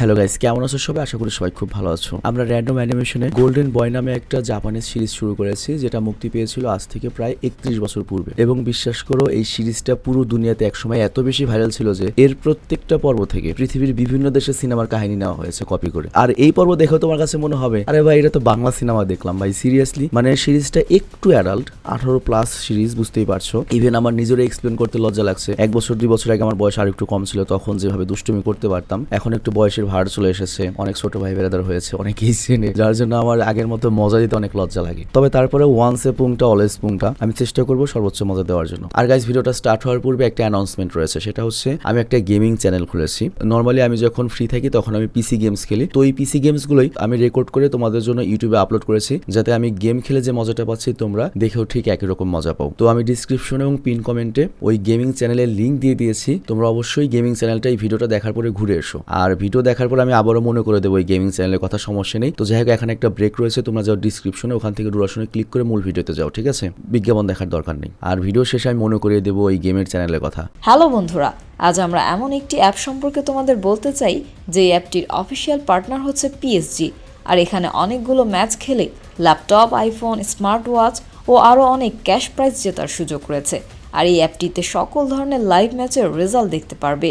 Hello guys কেমন আছো সবাই? আশা করি সবাই খুব ভালো আছো। আমরা র্যান্ডম অ্যানিমেশনে গোল্ডেন বয় নামে একটা জাপানিজ সিরিজ শুরু করেছি, যেটা মুক্তি পেয়েছিল আজ থেকে প্রায় একত্রিশ বছর পূর্বে। এবং বিশ্বাস করো, এই সিরিজটা পুরো দুনিয়াতে একসময় এত বেশি ভাইরাল ছিল যে এর প্রত্যেকটা পর্ব থেকে পৃথিবীর বিভিন্ন দেশের সিনেমার কাহিনী নেওয়া হয়েছে কপি করে। আর এই পর্ব দেখেও তোমার কাছে মনে হবে, আরে ভাই, এটা তো বাংলা সিনেমা দেখলাম ভাই সিরিয়াসলি মানে সিরিজটা একটু অ্যাডাল্ট আঠারো প্লাস সিরিজ বুঝতেই পারছ। ইভেন আমার নিজেরও এক্সপ্লেন করতে লজ্জা লাগছে। এক বছর, দুই বছর আগে আমার বয়স আর একটু কম ছিল, তখন যেভাবে দুষ্টুমি করতে পারতাম, এখন একটু বয়সের ভার চলে এসেছে, অনেক ছোট ভাই বেরাদার হয়েছে, অনেকেই চেনে, যার জন্য আমার আগের মতো মজা দিতে অনেক লজ্জা লাগে। তবে তারপরে ওয়ান্স এ পুংটা অলওয়েজ পুংটা, আমি চেষ্টা করব সর্বোচ্চ মজা দেওয়ার জন্য। আর গাইজ ভিডিওটা স্টার্ট হওয়ার পূর্বে একটা অ্যানাউন্সমেন্ট রয়েছে, সেটা হচ্ছে আমি একটা গেমিং চ্যানেল খুলেছি। নর্মালি আমি যখন ফ্রি থাকি, তখন আমি পিসি গেমস খেলি। তো এই পিসি গেমসগুলোই আমি রেকর্ড করে তোমাদের জন্য ইউটিউবে আপলোড করেছি, যাতে আমি গেম খেলে যে মজাটা পাচ্ছি, তোমরা দেখেও ঠিক একই রকম মজা পাও। তো আমি ডিসক্রিপশন এবং পিন কমেন্টে ওই গেমিং চ্যানেলের লিঙ্ক দিয়ে দিয়েছি। তোমরা অবশ্যই গেমিং চ্যানেলটা এই ভিডিওটা দেখার পরে ঘুরে এসো। আর ভিডিও দেখার পর আমি আবারও মনে করে দেবো এই গেমিং চ্যানেলের কথা, সমস্যা নেই। তো যাই হোক, এখানে একটা ব্রেক রয়েছে, তোমরা যাও ডিসক্রিপশনে ওখান থেকে ডুরাশনে ক্লিক করে মূল ভিডিওতে যাও, ঠিক আছে? বিজ্ঞাপন দেখার দরকার নেই। আর ভিডিও শেষে আমি মনে করিয়ে দেবো ওই গেমের চ্যানেলের কথা। হ্যালো বন্ধুরা, আজ আমরা এমন একটি অ্যাপ সম্পর্কে তোমাদের বলতে চাই যে এই অ্যাপটির অফিসিয়াল পার্টনার হচ্ছে পিএসজি আর এখানে অনেকগুলো ম্যাচ খেলে ল্যাপটপ আইফোন স্মার্ট ওয়াচ ও আরও অনেক ক্যাশ প্রাইজ জেতার সুযোগ রয়েছে। আর এই অ্যাপটিতে সকল ধরনের লাইভ ম্যাচের রেজাল্ট দেখতে পারবে।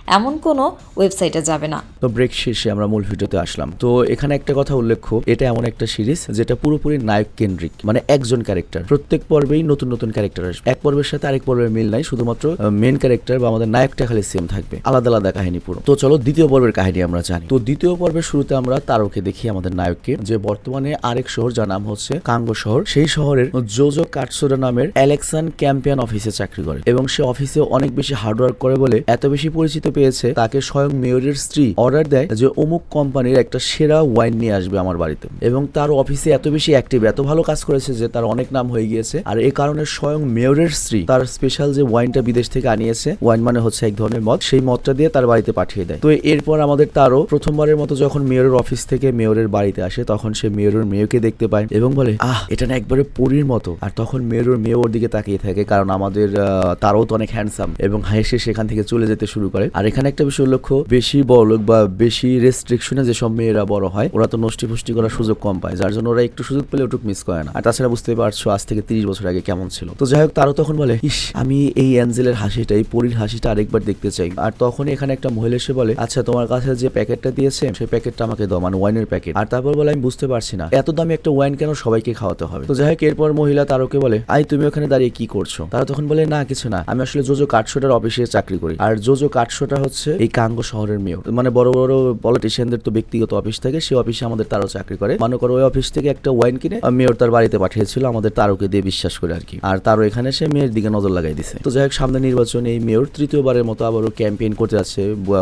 এমন কোনো ওয়েবসাইটে যাবে না। তো ব্রেক শেষে আমরা মূল ভিডিওতে আসলাম। তো এখানে একটা কথা উল্লেখ্য, এটা এমন একটা সিরিজ যেটা পুরোপুরি নায়ক কেন্দ্রিক মানে একজন ক্যারেক্টার প্রত্যেক পর্বেই নতুন নতুন ক্যারেক্টার আসবে। এক পর্বের সাথে আরেক পর্বের মিল নাই, শুধুমাত্র মেন ক্যারেক্টার বা আমাদের নায়কটা খালি সেম থাকবে। আলাদা আলাদা কাহিনী পুরো। তো চলো দ্বিতীয় পর্বের কাহিনী আমরা জানি। তো দ্বিতীয় পর্বের শুরুতে আমরা তারকে দেখি আমাদের নায়ককে, যে বর্তমানে আরেক শহর যার নাম হচ্ছে কাঙ্গো শহর। সেই শহরের জোজো কাটসোডা নামের অ্যালেক্সান ক্যাম্পিয়ন অফিসে চাকরি করে এবং সে অফিসে অনেক বেশি হার্ডওয়ার্ক করে বলে এত বেশি পরিচিত পেয়েছে, তাকে স্বয়ং মেয়রের স্ত্রী অর্ডার দেয় যে অমুক কোম্পানির একটা সেরা ওয়াইন নিয়ে আসবে আমার বাড়িতে। এবং তার অফিসে এত বেশি অ্যাক্টিভ এত ভালো কাজ করেছে যে তার অনেক নাম হয়ে গিয়েছে। আর এই কারণে স্বয়ং মেয়রের স্ত্রী তার স্পেশাল যে ওয়াইনটা বিদেশ থেকে আনিয়েছে, ওয়াইন মানে হচ্ছে এক ধরনের মদ, সেই মদটা দিয়ে তার বাড়িতে পাঠিয়ে দেয়। তো এরপর আমাদের তারও প্রথমবারের মতো যখন মেয়রের অফিস থেকে মেয়রের বাড়িতে আসে, তখন সে মেয়রের মেয়েকে দেখতে পায় এবং বলে, আহ, এটা না একবারে পরীর মতো। আর তখন মেয়রের মেয়ে ওর দিকে তাকিয়ে থাকে, কারণ আমাদের তারও তো অনেক হ্যান্ডসাম এবং হেসে, সেখান থেকে চলে যেতে শুরু করে। এখানে একটা বিষয় লক্ষ্য, বেশি বড় লোক বা বেশি রেস্ট্রিকশনে যেসব মেয়েরা বড় হয়, ওরা তো নষ্টি ফুষ্টি করার সুযোগ কম পায়, যার জন্য ওরা একটু সুযোগ পেলে ওটুক মিস করে না। আর তাছাড়া বুঝতে পারছ, আজ থেকে তিরিশ বছর আগে কেমন ছিল। তো যাই হোক, তারও তখন বলে, ইস, আমি এই অ্যাঞ্জেলের হাসিটা, এই পরীর হাসিটা আরেকবার দেখতে চাই। আর তখন এখানে একটা মহিলা এসে বলে আচ্ছা তোমার কাছে যে প্যাকেটটা দিয়েছে, সেই প্যাকেটটা আমাকে দাও মানে ওয়াইনের প্যাকেট। আর তারপর বলে, আমি বুঝতে পারছি না, এত দামি একটা ওয়াইন কেন সবাইকে খাওয়াতে হবে? তো যাই হোক, এরপর মহিলা তারকে বলে, আই, তুমি ওখানে দাঁড়িয়ে কি করছ? তারা তখন বলে, না, কিছু না, আমি আসলে জোজো কাঠশোটার অফিসে চাকরি করি। আর জোজো কাঠশোটা হচ্ছে এই কাঙ্গো শহরের মেয়র। মানে বড় বড় পলিটিশিয়ানদের তো ব্যক্তিগত অফিস থাকে সেই অফিসে আমাদের তারও চাকরি করে। মনে করো ওই অফিস থেকে একটা ওয়াইন কিনে মেয়র তার বাড়িতে পাঠিয়েছিল, আমাদের তারকে দিয়ে বিশ্বাস করে আর কি আর তারও এখানে সে মেয়ের দিকে নজর লাগাই দিছে। তো যাই হোক, সামনে নির্বাচন এই মেয়র তৃতীয়বারের মতো আবারও ক্যাম্পেইন করতে যাচ্ছে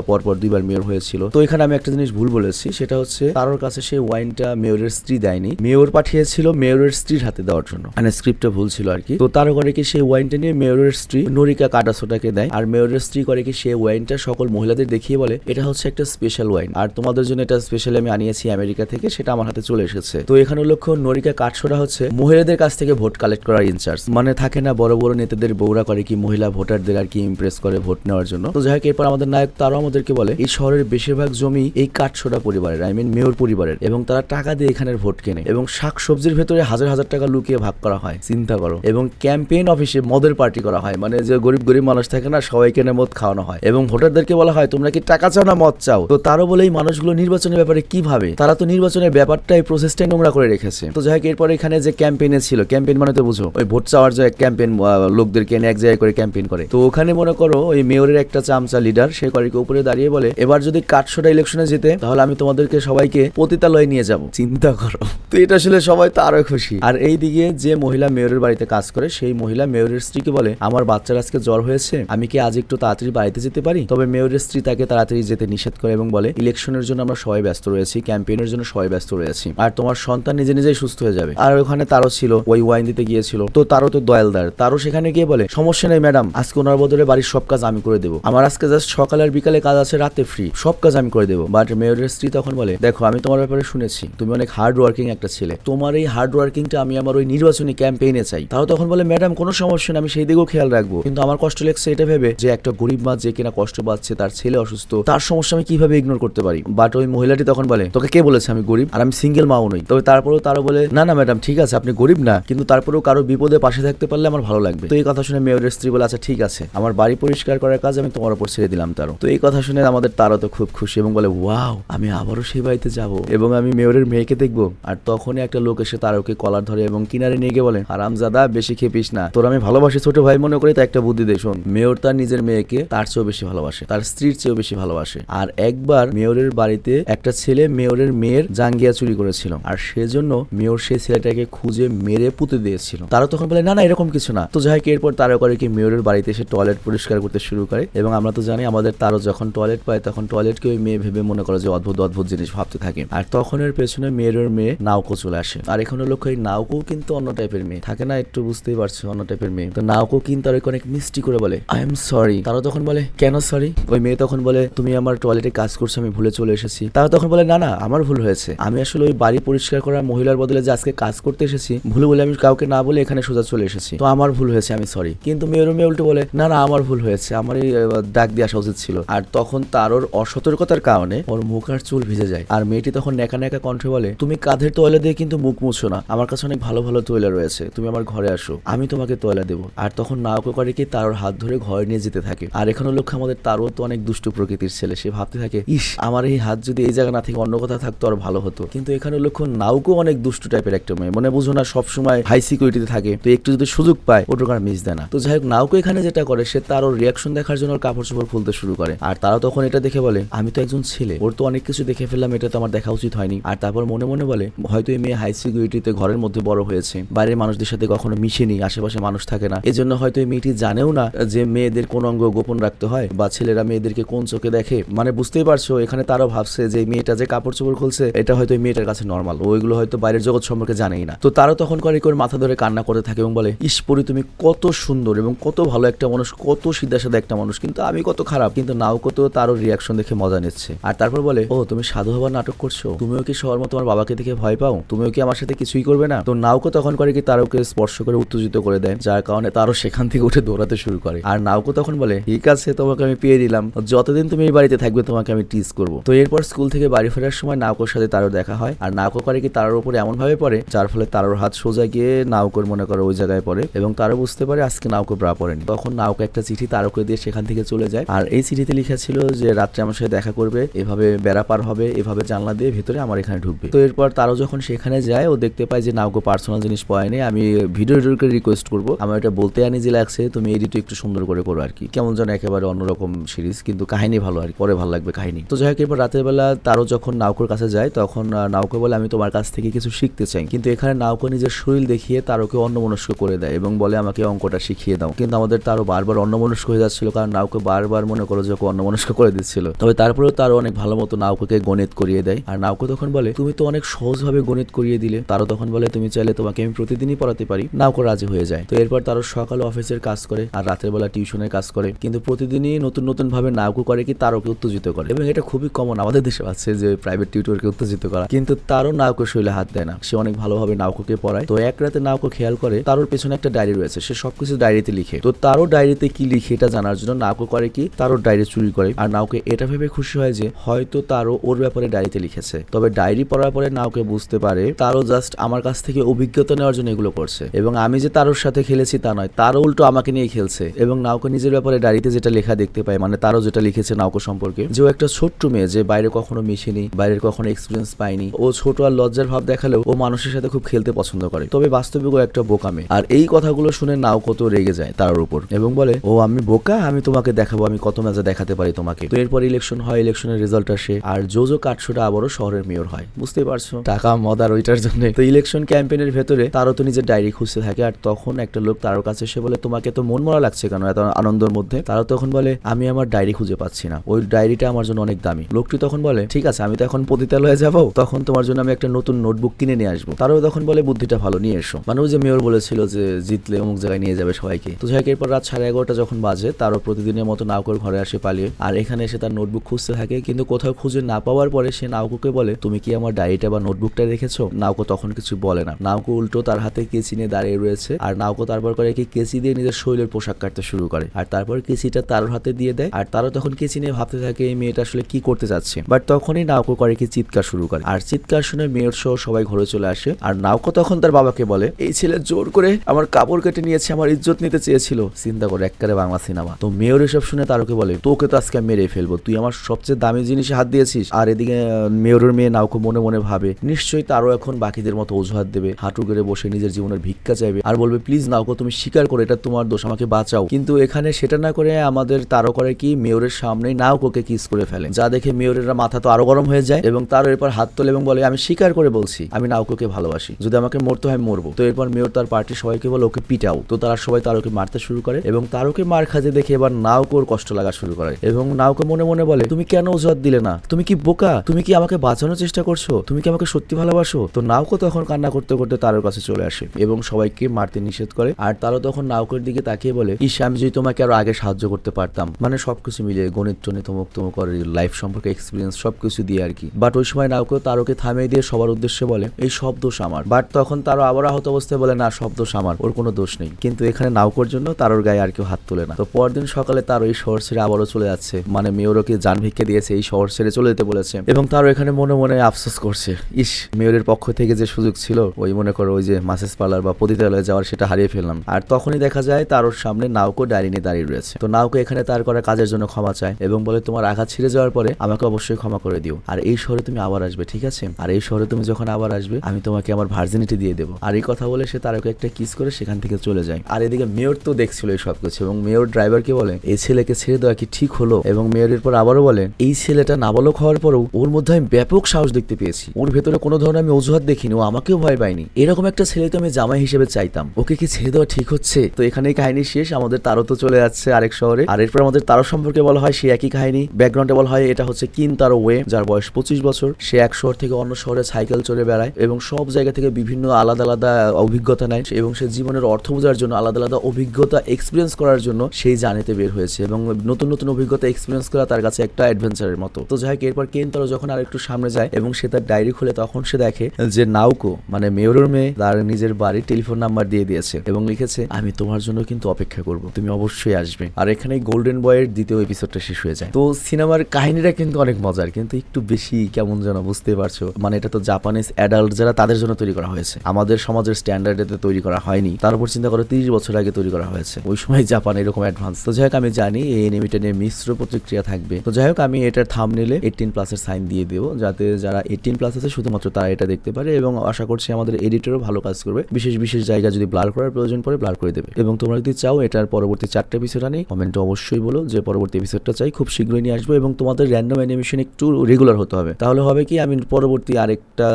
পরপর দুইবার মেয়র হয়েছিল। তো এখানে আমি একটা জিনিস ভুল বলেছি, সেটা হচ্ছে তারোর কাছে সেই ওয়াইনটা মেয়রের স্ত্রী দেয়নি। মেয়র পাঠিয়েছিল মেয়রের স্ত্রীর হাতে দেওয়ার জন্য। মানে স্ক্রিপ্টটা ভুল ছিল আর কি তো তারও করে কি সেই ওয়াইনটা নিয়ে মেয়রের স্ত্রী নরিকা কাটাসোটাকে দেয়, আর মেয়রের স্ত্রী করে কি সেই ওয়াইনটা সকল মহিলাদের দেখিয়ে বলে, এটা হচ্ছে একটা স্পেশাল ওয়াইন আর তোমাদের জন্য এটা স্পেশালি আমি আনিয়েছি আমেরিকা থেকে, সেটা আমার হাতে চলে এসেছে। তো এখানে লক্ষ্য, নরিকা কাঠসোরা হচ্ছে মহিলাদের কাছ থেকে ভোট কালেক্ট করার ইনচার্জ মানে থাকে না, বড় বড় নেতাদের বউরা করে কি মহিলা ভোটারদের আর কি ইমপ্রেস করে ভোট নেওয়ার জন্য। তো যাই হোক, এরপর আমাদের নায়ক তারাও আমাদেরকে বলে, এই শহরের বেশিরভাগ জমি এই কাঠসোরা পরিবারের আই মিন মেয়র পরিবারের, এবং তারা টাকা দিয়ে এখানের ভোট কেনে, এবং শাক সবজির ভেতরে হাজার হাজার টাকা লুকিয়ে ভাগ করা হয়, চিন্তা করো। এবং ক্যাম্পেইন অফিসে মদের পার্টি করা হয় মানে যে গরিব গরিব মানুষ থাকে না সবাই কেনে মদ খাওয়ানো হয়, এবং ভোটার ভোটারদেরকে বলা হয়, তোমরা কি টাকা চাও না মত চাও? তো তারও বলে এই মানুষগুলো নির্বাচনের ব্যাপারে কি ভাবে? তারা তো নির্বাচনের ব্যাপারটাই প্রসেসটাই নোংরা করে রেখেছে। তো যাই হোক, এরপর এখানে যে ক্যাম্পেইনে ছিল, ক্যাম্পেইন মানে তো বুঝো, ওই ভোট চাওয়ার যে ক্যাম্পেইন লোকদেরকে এক জায়গায় করে ক্যাম্পেইন করে। তো ওখানে মনে করো, ওই মেয়রের একটা চামচা লিডার, সে করিকে উপরে দাঁড়িয়ে বলে, এবার যদি কাঠসোটা ইলেকশনে যেতে তাহলে আমি তোমাদেরকে সবাইকে পতিতালয়ে নিয়ে যাব। চিন্তা করো। তো এটা আসলে সবাই তো আরও খুশি। আর এই দিকে যে মহিলা মেয়রের বাড়িতে কাজ করে, সেই মহিলা মেয়রের স্ত্রীকে বলে, আমার বাচ্চার আজকে জ্বর হয়েছে, আমি কি আজ একটু তাড়াতাড়ি বাড়িতে যেতে পারি? তবে মেয়রের স্ত্রী তাকে তাড়াতাড়ি যেতে নিষেধ করে এবং বলে, ইলেকশনের জন্য আমরা সবাই ব্যস্ত রয়েছি, ক্যাম্পেইনের জন্য সবাই ব্যস্ত রয়েছি। আর তোমার সন্তান নিজে নিজেই সুস্থ হয়ে যাবে। আর ওখানে তারও ছিল, ওই ওয়াইন দিতে গিয়েছিল। তো তারও তো দয়ালদার। তারও সেখানে গিয়ে বলে, সমস্যা নেই ম্যাডাম, আজকে ওনার বদলে বাড়ির সব কাজ আমি করে দেবো। আমার আজকে জাস্ট সকাল আর বিকালে কাজ আছে, রাতে ফ্রি সব কাজ আমি করে দেবো। বাট মেয়রের স্ত্রী তখন বলে, দেখো, আমি তোমার ব্যাপারে শুনেছি, তুমি অনেক হার্ড ওয়ার্কিং একটা ছেলে। তোমার এই হার্ড ওয়ার্কিংটা আমি আমার ওই নির্বাচনী ক্যাম্পেইনে চাই। তাও তখন বলে, ম্যাডাম, কোনো সমস্যা নেই, আমি সেই দিকেও খেয়াল রাখব। কিন্তু আমার কষ্ট লাগছে এটা ভেবে যে একটা গরিব মা যে কিনা কষ্ট পাচ্ছে তার ছেলে অসুস্থ, তার সমস্যা আমি কীভাবে ইগনোর করতে পারি? বাট ওই মহিলাটি তখন বলে, তোকে কে বলেছে আমি গরিব? আর আমি সিঙ্গেল মাও নই। তবে তারপরেও তারও বলে, না না ম্যাডাম ঠিক আছে, আপনি গরিব না, কিন্তু তারপরেও কারও বিপদে পাশে থাকতে পারলে আমার ভালো লাগবে। তো এই কথা শুনে মেয়রের স্ত্রী বলে আচ্ছা ঠিক আছে, আমার বাড়ি পরিষ্কার করার কাজ আমি তোমার উপর ছেড়ে দিলাম, তারও। তো এই কথা শুনে আমাদের তারও তো খুব খুশি এবং বলে, ওয়াও, আমি আবারও সেই বাড়িতে যাব। এবং আমি মেয়রের মেয়েকে দেখব, আর তখনই একটা লোক এসে তারকে কলার ধরে এবং কিনারে নিয়ে গিয়ে বলে আরামজাদা বেশি খেপিস না। তোর আমি ভালোবাসি ছোট ভাই, মনে করি তা একটা বুদ্ধি দে, শোন। মেয়র তার নিজের মেয়েকে, তার চেয়েও বেশি ভালোবাসে। তার স্ত্রীর চেয়েও বেশি ভালোবাসে। আর একবার মেয়রের বাড়িতে একটা ছেলে মেয়রের মেয়ের জাঙ্গিয়া চুরি করেছিল, আর সেজন্য মেয়র সেই ছেলেটাকে খুঁজে মেরে পুঁতে দিয়েছিল। তারা তখন বলে, না না, এরকম কিছু না। তো যাই এরপর তারা করে কি, মেয়রের বাড়িতে এসে টয়লেট পরিষ্কার করতে শুরু করে। এবং আমরা তো জানি, আমাদের তারও যখন টয়লেট পায়, তখন টয়লেটকে ওই মেয়ে ভেবে মনে করে যে অদ্ভুত অদ্ভুত জিনিস ভাবতে থাকে। আর তখন এর পেছনে মেয়রের মেয়ে নাওকো চলে আসে। আর এখানে লক্ষ্য এই নাওকো কিন্তু অন্য টাইপের মেয়ে। থাকে না, একটু বুঝতেই পারছ, অন্য টাইপের মেয়ে। তো নাওকো কিন্তু অনেক মিষ্টি করে বলে আই এম সরি তারা তখন বলে, কেন সরি ওই মেয়ে তখন বলে, তুমি আমার টয়লেটে কাজ করছ, আমি ভুলে চলে এসেছি। তারা তখন বলে, না না, আমার ভুল হয়েছে। আমি আসলে ওই বাড়ি পরিষ্কার করা মহিলার বদলে যে আজকে কাজ করতে এসেছি, ভুলে বলে আমি কাউকে না বলে এখানে সোজা চলে এসেছি। তো আমার ভুল হয়েছে, আমি সরি কিন্তু মেয়ের মেয়ে উল্টে বলে, না না, আমার ভুল হয়েছে। আমার এই ডাক দিয়ে আসা উচিত ছিল। আর তখন তার ওর অসতর্কতার কারণে ওর মুখ আর চুল ভিজে যায়। আর মেয়েটি তখন নেকা নেকা কণ্ঠে বলে, তুমি কাঁধের তোয়লা দিয়ে কিন্তু মুখ মুছো না। আমার কাছে অনেক ভালো ভালো তোয়লা রয়েছে। তুমি আমার ঘরে আসো। আমি তোমাকে তোয়লা দেবো। আর তখন নায়ক করে কি, তার হাত ধরে ঘরে নিয়ে যেতে থাকে। আর এখানে লক্ষ্য আমাদের তারও তো অনেক দুষ্ট প্রকৃতির ছেলে। সে ভাবতে থাকে, ইস, আমার এই হাত যদি এই জায়গা না থেকে অন্য কোথাও থাকতো আর ভালো হতো। কিন্তু এখানে লক্ষ্য নাউকও অনেক দুষ্ট টাইপের একটা মেয়ে। মানে বুঝো না, সবসময় হাই সিকিউরিটিতে থাকে। তো একটু যদি সুযোগ পায়, ওটার কারণ মিস দেয় না। তো যাই হোক নাউকো এখানে যেটা করে, সে তার ওর রিয়াকশন দেখার জন্য কাপড় চোপড় খুলতে শুরু করে। আর তারা তখন এটা দেখে বলে, আমি তো একজন ছেলে। ওর তো অনেক কিছু দেখে ফেললাম, এটা তো আমার দেখা উচিত হয়নি। আর তারপর মনে মনে বলে, হয়তো এই মেয়ে হাই সিকিউরিটিতে ঘরের মধ্যে বড় হয়েছে। বাইরের মানুষদের সাথে কখনো মিশেনি, আশেপাশে মানুষ থাকে না। এজন্য হয়তো এই মেয়েটি জানেও না যে মেয়েদের কোন অঙ্গ গোপন রাখতে হয় বা ছেলেরা মেয়েদেরকে কোন চোখে দেখে? মানে বুঝতেই পারছ, এখানে তারও ভাবছে যে মেয়েটা যে কাপড় চোপড় খুলছে, এটা হয়তো মেয়েটার কাছে নর্মাল ওইগুলো হয়তো বাইরের জগৎ সম্পর্কে জানেই না। তো তারও তখন করে করে মাথা ধরে কান্না করতে থাকে এবং বলে ইস্পরি তুমি কত সুন্দর এবং কত ভালো একটা মানুষ, কত সিধা সাদা একটা মানুষ, কিন্তু আমি কত খারাপ। কিন্তু নাও কত তারও রিয়াকশন দেখে মজা নিচ্ছে। আর তারপর বলে ও তুমি সাধু হবার নাটক করছ? তুমিও কি মতো তোমার বাবাকে দেখে ভয় পাও? তুমিও কি আমার সাথে কিছুই করবে না? তো নাওকো তখন করে কি তারওকে স্পর্শ করে উত্তেজিত করে দেয়, যার কারণে তারও সেখান থেকে উঠে দৌড়াতে শুরু করে। আর নাওকো তখন বলে, ঠিক আছে, তোমাকে আমি পেয়ে দিলাম। যতদিন তুমি এই বাড়িতে থাকবে, তোমাকে আমি টিজ করব। তো এরপর স্কুল থেকে বাড়ি ফেরার সময় নাওকোর সাথে তারও দেখা হয়। আর নাওকো করে কি তার উপরে এমন ভাবে পড়ে, যার ফলে তারও হাত সোজা গিয়ে নাওকোর মনে করো ওই জায়গায় পড়ে এবং তারও বুঝতে পারে আজকে নাওকো ব্রা পড়েনি তখন নাওকো একটা চিঠি তারকে দিয়ে সেখান থেকে চলে যায়। আর এই চিঠিতে লেখা ছিল যে, রাত্রে আমার সাথে দেখা করবে, এভাবে বেড়া পার হবে, এভাবে জানলা দিয়ে ভেতরে আমার এখানে ঢুকবে। তো এরপর তারও যখন সেখানে যায়, ও দেখতে পায় যে, নাওকো পার্সোনাল জিনিস পড়ায়নি আমি ভিডিও এডিটরকে রিকোয়েস্ট করব। আমার এটা বলতে আনি যে লাগছে, তুমি এডিট একটু সুন্দর করে করো আর কি। কেমন যেন একেবারে অন্যরকম সিরিজ, কিন্তু কাহিনী ভালো আর পরে ভালো লাগবে কাহিনী। তো যাই হোক, এরপর রাতের বেলা তারও যখন নাউকোর কাছে যায়, তখন নাউকো বলে, আমি তোমার কাছ থেকে কিছু শিখতে চাই। কিন্তু এখানে নাউকো নিজের শরীর দেখিয়ে তারকে অন্যমনস্ক করে দেয় এবং বলে, আমাকে অঙ্কটা শিখিয়ে দাও। কিন্তু আমাদের তারও বারবার অন্যমনস্ক হয়ে যাচ্ছিল, কারণ নাউকে বারবার মনে করো যে অন্যমনস্ক করে দিচ্ছিল। তবে তারপরেও তারও অনেক ভালো মতো নাউকোকে গণিত করিয়ে দেয়। আর নাউকো তখন বলে, তুমি তো অনেক সহজভাবে গণিত করিয়ে দিলে। তারও তখন বলে, তুমি চাইলে তোমাকে আমি প্রতিদিনই পড়াতে পারি। নাউকো রাজি হয়ে যায়। তো এরপর তারও সকালে অফিসের কাজ করে, আর রাতের বেলা টিউশনের কাজ করে। কিন্তু প্রতিদিনই নতুন নতুন ভাবে নাউকো করে কি তারকে উত্তেজিত করে। এবং এটা খুবই কমন আমাদের দেশে আছে যে প্রাইভেট টিউটরকে উত্তেজিত করা। কিন্তু তারও নাউকো শৈলে হাত দেয় না। সে অনেক ভালোভাবে নাউকোকে পড়ায়। তো এক রাতে নাউকো খেয়াল করে তারোর পেছনে একটা ডায়েরি রয়েছে। সে সবকিছু ডায়েরিতে লিখে। তো তারও ডায়েরিতে কি লিখে এটা জানার জন্য নাউকো করে কি তারও ডায়েরি চুরি করে। আর নাউকে এটা ভেবে খুশি হয় যে হয়তো তারও ওর ব্যাপারে ডায়েরিতে লিখেছে। তবে ডায়েরি পড়ার পরে নাউকে বুঝতে পারে, তারও জাস্ট আমার কাছ থেকে অভিজ্ঞতা নেওয়ার জন্য এগুলো করছে। এবং আমি যে তারোর সাথে খেলেছি তা নয়, তারও উল্টো আমাকে নিয়ে খেলছে। এবং নাওকো নিজের ব্যাপারে ডায়েরিতে যেটা লেখা দেখতে পাই মানে তারও যেটা লিখেছে নাওকো সম্পর্কে, যে ও একটা ছোট্ট মেয়ে, যে বাইরে কখনো মিশেনি, বাইরের কখনো এক্সপিরিয়েন্স পায়নি। ও ছোট আর লজ্জার ভাব দেখালেও ও মানুষের সাথে খুব খেলতে পছন্দ করে। তবে বাস্তবিক ও একটা বোকা মেয়ে। আর এই কথাগুলো শুনে নাওকো তো রেগে যায় তার উপর এবং বলে, ও, আমি বোকা? আমি তোমাকে দেখাবো, আমি কত ম্যাচে দেখাতে পারি তোমাকে। তো এরপর ইলেকশন হয় ইলেকশনের রেজাল্ট আসে, আর জোজো কাটসোটা আবারও শহরের মেয়র হয়। বুঝতেই পারছ? টাকা মদার ওইটার জন্য। তো ইলেকশন ক্যাম্পেইনের ভেতরে তারও তো নিজের ডায়েরি খুঁজতে থাকে, আর তখন একটা লোক তার কাছে এসে বলে, তোমাকে তো মন মরা লাগছে কেন? এত আনন্দের মধ্যে? তারা তখন বলে, আমি আমার ডায়েরি খুঁজে পাচ্ছি না। ওই ডায়েরিটা আমার জন্য অনেক দামি। লোকটি তখন বলে, ঠিক আছে, আমি তো এখন পতিতালয়ে যাব। তখন তোমার জন্য আমি একটা নতুন নোটবুক কিনে নিয়ে আসব। তারও তখন বলে, বুদ্ধিটা ভালো, নিয়ে এসো। মানে ওই যে মেয়র বলেছিল যে, জিতলে অমুক জায়গায় নিয়ে যাবে সবাইকে। তো যাই এরপর রাত সাড়ে এগারোটা যখন বাজে, তারও প্রতিদিনের মতো নাউকোর ঘরে আসে পালিয়ে। আর এখানে এসে তার নোটবুক খুঁজতে থাকে। কিন্তু কোথাও খুঁজে না পাওয়ার পরে সে নাউকোকে বলে, তুমি কি আমার ডায়েরিটা বা নোটবুকটা রেখেছো? নাউকো তখন কিছু বলে না। নাউকো উল্টো তার হাতে কেচি নিয়ে দাঁড়িয়ে রয়েছে। আর নাউকো তারপর করে কি কেচি দিয়ে নিজের শরীরের পোশাক কাটতে শুরু করে। আর তারপর কেচিটা তার হাতে দিয়ে দেয় আর তারও তখন কেচি নিয়ে ভাবতে থাকে, এই মেয়েটা আসলে কি করতে যাচ্ছে? বাট তখনই নাউকো করে কি চিৎকার শুরু করে। আর চিৎকার শুনে মেয়র সহ সবাই ঘরে চলে আসে। আর নাউকো তখন তার বাবাকে বলে, এই ছেলে জোর করে আমার কাপড় কেটে নিয়েছে, আমার ইজ্জত নিতে চেয়েছিল। চিন্তা করে একবারে বাংলা সিনেমা। তো মেয়র এসব শুনে তারকে বলে, তোকে তো আজকে মেরে ফেলব। তুই আমার সবচেয়ে দামি জিনিসে হাত দিয়েছিস। আর এদিকে মেয়রের মেয়ে নাউকো মনে মনে ভাবে, নিশ্চয়ই তারও এখন বাকিদের মতো অজুহাত দেবে। হাঁটু করে বসে নিজের জীবনের ভিক্ষা চাইবে। আর বলবে, প্লিজ নাউকো তুমি স্বীকার করে, এটা তোমার দোষ, আমাকে বাঁচাও। কিন্তু এখানে সেটা না করে আমাদের তারও করে কি মেয়রের সামনেই নাউকোকে কিস করে ফেলে। যা দেখে মেয়রের মাথা তো আরও গরম হয়ে যায় এবং তার এরপর হাত তোলে এবং বলে, আমি স্বীকার করে বলছি, আমি নাউকোকে ভালোবাসি। যদি আমাকে মরতে হয় মরবো। তো এরপর মেয়র তার পার্টির সবাইকে বলে, ওকে পিটাও তো তারা সবাই তারকে মারতে শুরু করে এবং তারকে মার খাতে দেখে এবার নাউকোর কষ্ট লাগা শুরু করে এবং নাউকো মনে মনে বলে, তুমি কেন অজুহাত দিলে না? তুমি কি বোকা? তুমি কি আমাকে বাঁচানোর চেষ্টা করছ? তুমি কি আমাকে সত্যি ভালোবাসো? তো নাউকো তখন কান্না করতে করতে তারও কাছে চলে আসে এবং সবাইকে মারতে নিষেধ করে। আর তারও তখন নাউকের দিকে তাকিয়ে বলে, ইস, আমি যদি তোমাকে আরও আগে সাহায্য করতে পারতাম। মানে সবকিছু মিলিয়ে গণিত টনিত তমুক তমুক করে লাইফ সম্পর্কে এক্সপিরিয়েন্স সবকিছু দিয়ে আর কি। বাট ওই সময় নাউকে তারকে থামিয়ে দিয়ে সবার উদ্দেশ্যে বলে, এই সব দোষ আমার। বাট তখন তারও আবার আহত অবস্থায় বলে, না, সব দোষ আমার, ওর কোনো দোষ নেই। কিন্তু এখানে নাউকোর জন্য তারোর গায়ে আর কেউ হাত তোলে না। তো পরদিন সকালে তার ওই শহর ছেড়ে আবারও চলে যাচ্ছে। মানে মেয়রকে যান ভিক্ষে দিয়েছে, এই শহর ছেড়ে চলে যেতে বলেছে। এবং তারও এখানে মনে মনে আফসোস করছে, ইস, মেয়রের পক্ষ থেকে যে সুযোগ ছিল, ওই মনে করো ওই যে মাসেস পার্লার বা পতিতালয়ে যাওয়ার সেটা হারিয়ে ফেললাম। আর তখনই দেখা যায় তার ওর সামনে নাউকো ডায়েরি নিয়ে দাঁড়িয়ে রয়েছে। তো নাউকো এখানে তার করা কাজের জন্য ক্ষমা চায় এবং বলে, তোমার আঘাত ছিঁড়ে যাওয়ার পরে আমাকে অবশ্যই ক্ষমা করে দিও। আর এই শহরে তুমি আবার আসবে, ঠিক আছে? আর এই শহরে তুমি যখন আবার আসবে, আমি তোমাকে আমার ভার্জিনিটি দিয়ে দেবো। আর এই কথা বলে সে তারকে একটা কিস করে সেখান থেকে চলে যায়। আর এদিকে মেয়র তো দেখছিল এই সবকিছু এবং মেয়র ড্রাইভারকে বলে, এই ছেলেকে ছেড়ে দেওয়া কি ঠিক হলো? এবং মেয়রের পর আবারও বলে, এই ছেলেটা নাবালক হওয়ার পরেও ওর মধ্যে আমি ব্যাপক সাহস দেখতে পেয়েছি। ওর ভেতরে কোনো ধরনের আমি অজুহাত দেখিনি, ও আমাকেও ভয় পাইনি এরকম একটা ছেলে তো আমি জামাই হিসেবে চাইতাম। ওকে কি ছেড়ে দেওয়া ঠিক হচ্ছে? তো এখানেই কাহিনী শেষ। আমাদের তারও তো চলে যাচ্ছে আরেক শহরে। আর এরপর আমাদের তারও সম্পর্কে বলা হয়, সে একই কাহিনী। ব্যাকগ্রাউন্ডে বলা হয়, এটা হচ্ছে কিন তারো ওয়ে, যার বয়স পঁচিশ বছর। সে এক শহর থেকে অন্য শহরে সাইকেল চলে বেড়ায় এবং সব জায়গা থেকে বিভিন্ন আলাদা আলাদা অভিজ্ঞতা নেয় এবং সে জীবনের অর্থ বোঝার জন্য আলাদা আলাদা অভিজ্ঞতা এক্সপিরিয়েন্স করার জন্য সেই জানিতে বের হয়েছে এবং নতুন নতুন অভিজ্ঞতা এক্সপিরিয়েন্স করা তার কাছে একটা অ্যাডভেঞ্চারের মতো। তো যাই হোক, এরপর কেন তারও যখন আর একটু সামনে যায় এবং সে তার ডায়েরি খুলে, তখন সে দেখে যে নাউকো মানে মেয়রের মেয়ে, তার নিজের বাড়ির টেলিফোন নাম্বার দিয়ে দিয়েছে এবং লিখেছে, আমি তোমার জন্য কিন্তু অপেক্ষা করব, তুমি অবশ্যই আসবে। আর এখানে গোল্ডেন বয়ের দ্বিতীয় এপিসোডটা শেষ হয়ে যায়। তো সিনেমার কাহিনীটা কিন্তু অনেক মজার, কিন্তু একটু বেশি কেমন যেন বুঝতে পারছ? মানে এটা তো জাপানিজ অ্যাডাল্ট যারা তাদের জন্য তৈরি করা হয়েছে। আমাদের সমাজের স্ট্যান্ডার্ডেতে তৈরি করা হয়নি। তার উপর চিন্তা করো, তিরিশ বছর আগে তৈরি করা হয়েছে। ওই সময় জাপান এরকম অ্যাডভান্স তো যাই হোক আমি জানি এই এনিমিটা নিয়ে মিশ্র প্রতিক্রিয়া থাকবে। তো যাই হোক আমি এটার থাম নিলে এইটিন প্লাসের সাইন দিয়ে দেবো, যাতে যারা এইটিন প্লাস আছে, শুধুমাত্র তারা এটা দেখতে পারে এবং আশা করছি আমাদের এডিটরও ভালো কাজ করবে। বিশেষ বিশেষ জায়গা যদি ব্লার করার প্রয়োজন পড়ে ব্লার করে দেবে। এবং তোমরা যদি চাও, এটার পরবর্তী চারটে এপিসোড আনি কমেন্টে অবশ্যই বলো। যে পরবর্তী এপিসোডটা চাই, খুব শীঘ্রই নিয়ে আসব এবং তোমাদের র্যান্ডম অ্যানিমেশন একটু রেগুলার হতে হবে। তাহলে হবে কি, আমি পরবর্তী আরেকটা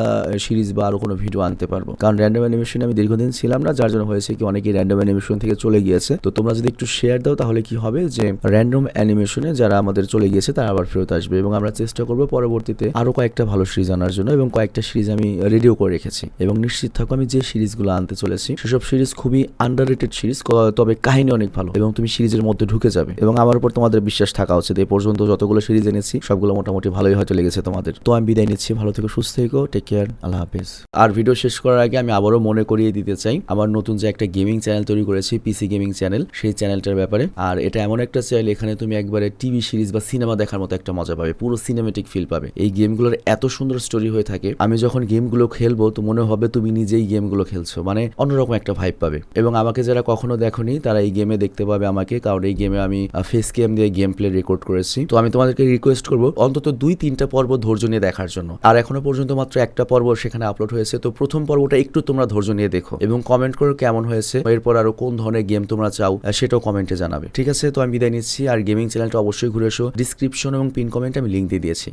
সিরিজ বা আরও কোনো ভিডিও আনতে পারব। কারণ র্যান্ডম অ্যানিমেশনে আমি দীর্ঘদিন ছিলাম না, যার জন্য হয়েছে কি, অনেকেই র্যান্ডম অ্যানিমেশন থেকে চলে গিয়েছে। তো তোমরা যদি একটু শেয়ার দাও, তাহলে কি হবে যে র্যান্ডম অ্যানিমেশনে যারা আমাদের চলে গিয়েছে, তারা আবার ফেরত আসবে এবং আমরা চেষ্টা করব পরবর্তীতে আরও কয়েকটা ভালো সিরিজ আনার জন্য এবং কয়েকটা সিরিজ আমি রেডিও করে রেখেছি। এবং নিশ্চিত থাকো, আমি যে সিরিজগুলো আনতে চলেছি, সেসব সিরিজ খুবই আন্ডার সিরিজ তবে কাহিনী অনেক ভালো এবং তুমি সিরিজের মধ্যে ঢুকে যাবে। এবং আমার উপর তোমাদের বিশ্বাস থাকা উচিত। এই পর্যন্ত যতগুলো সিরিজ এনেছি, সবগুলো মোটামুটি ভালোই হয়তো লেগেছে তোমাদের। তো আমি বিদায় নিচ্ছি, ভালো থেকো, সুস্থ থেকো টেক কেয়ার আল্লাহ হাফেজ। আর ভিডিও শেষ করার আগে আমি আবারও মনে করিয়ে দিতে চাই, আমার নতুন যে একটা গেমিং চ্যানেল তৈরি করেছি পিসি গেমিং চ্যানেল সেই চ্যানেলটার ব্যাপারে। আর এটা এমন একটা চ্যানেল এখানে তুমি একবারে টিভি সিরিজ বা সিনেমা দেখার মতো একটা মজা পাবে, পুরো সিনেমেটিক ফিল পাবে। এই গেমগুলোর এত সুন্দর স্টোরি হয়ে থাকে, আমি যখন গেমগুলো খেলব, তো মনে হবে তুমি নিজেই গেমগুলো খেলছো মানে অন্যরকম একটা ভাইব পাবে। এবং আমাকে যারা কখনো দেখোনি, তারা এই গেমে দেখতে পাবে আমাকে, কারণ এই গেমে আমি ফেস গেম দিয়ে গেম প্লে রেকর্ড করেছি। তো আমি তোমাদেরকে রিকোয়েস্ট করব অন্তত দুই তিনটা পর্ব ধৈর্য নিয়ে দেখার জন্য। আর এখনও পর্যন্ত মাত্র একটা পর্ব সেখানে আপলোড হয়েছে। তো প্রথম পর্বটা একটু তোমরা ধৈর্য নিয়ে দেখো এবং কমেন্ট করো কেমন হয়েছে এরপর আরও কোন ধরনের গেম তোমরা চাও সেটাও কমেন্টে জানাবে। ঠিক আছে? তো আমি বিদায় নিচ্ছি। আর গেমিং চ্যানেলটা অবশ্যই ঘুরে এসো। ডিসক্রিপশন এবং পিন কমেন্টে আমি লিঙ্ক দিয়ে দিয়েছি।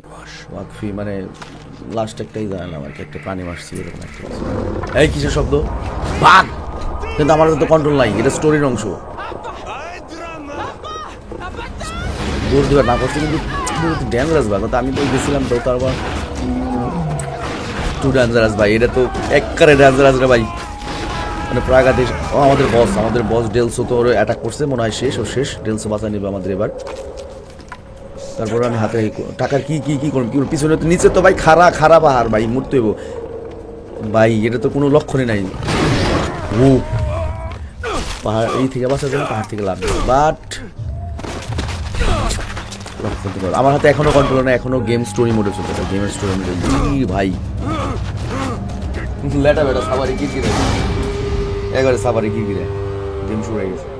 ওয়াকফি মানে লাস্ট একটাই জানে না আমার কি একটা প্রাণী মারছি এরকম একটা। কিছু। এই কিসের শব্দ? বাঘ! কিন্তু আমার তো কন্ট্রোল নাই এটা স্টোরির অংশ। দূর দিবার না করছি, কিন্তু ডেঞ্জারাস ভাই তো আমি তো গেছিলাম তো, তারপর টু ডেঞ্জারাস ভাই, এটা তো একবারে ডেঞ্জারাস রে ভাই। মানে প্রাগাতে আমাদের বস আমাদের বস ডেলসো তো ওরা অ্যাটাক করছে, মনে হয় শেষ, ও শেষ ডেলসো বাঁচা নেবে আমাদের এবার। তারপরে আমি হাতে টাকার কি কি কি করব, কি? পিছনে তো, নিচে তো ভাই খারা খারা পাহাড় ভাই, মরতে হইব। ভাই, এটা তো কোনো লক্ষণই নাই। ও, পাহাড়, এই থেকে বাঁচা যাবে, পাহাড় থেকে লাভ বাট আমার হাতে এখনও কন্ট্রোল না এখনও গেম স্টোরি মোডে চলতেছে গেমের স্টোরি মোডে ভাই। লেটা বেটা, সাবারি কি কিরে একবারে সাবারি কি কিরে গেম শুরু হয়ে গেছে।